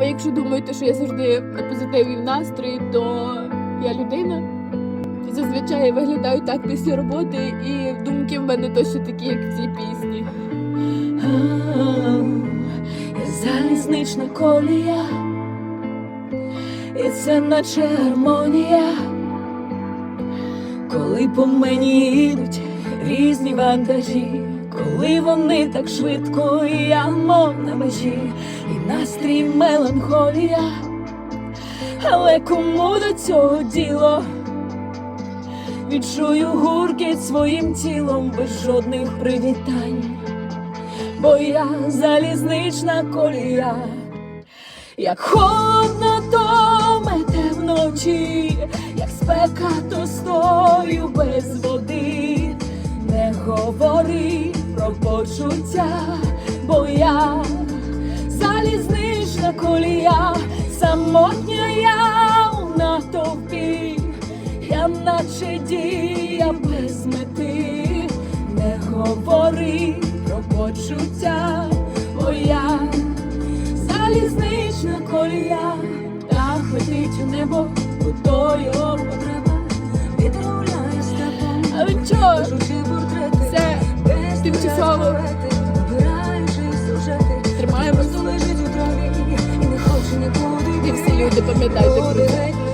Ви якщо думаєте, що я завжди на позитиві в настрої, то я людина. Зазвичай я виглядаю так після роботи, і думки в мене точно такі, як в цій пісні. Залізнична колія, і це наче гармонія, коли по мені їдуть різні вантажі, коли вони так швидко, і я мов на межі, і настрій меланхолія, але кому до цього діло? Відчую гуркіт своїм тілом без жодних привітань. Бо я залізнична колія, як холодно, то мете вночі, як спека, то стою без води, не говори. про почуття, бо я залізнична колія, самотня я у натовпі, я наче дія без мети, не говори про почуття, бо я залізнична колія, птах летить у небо, то його потреба, вітер гуляє степом, у траві і всі люди пам'ятають.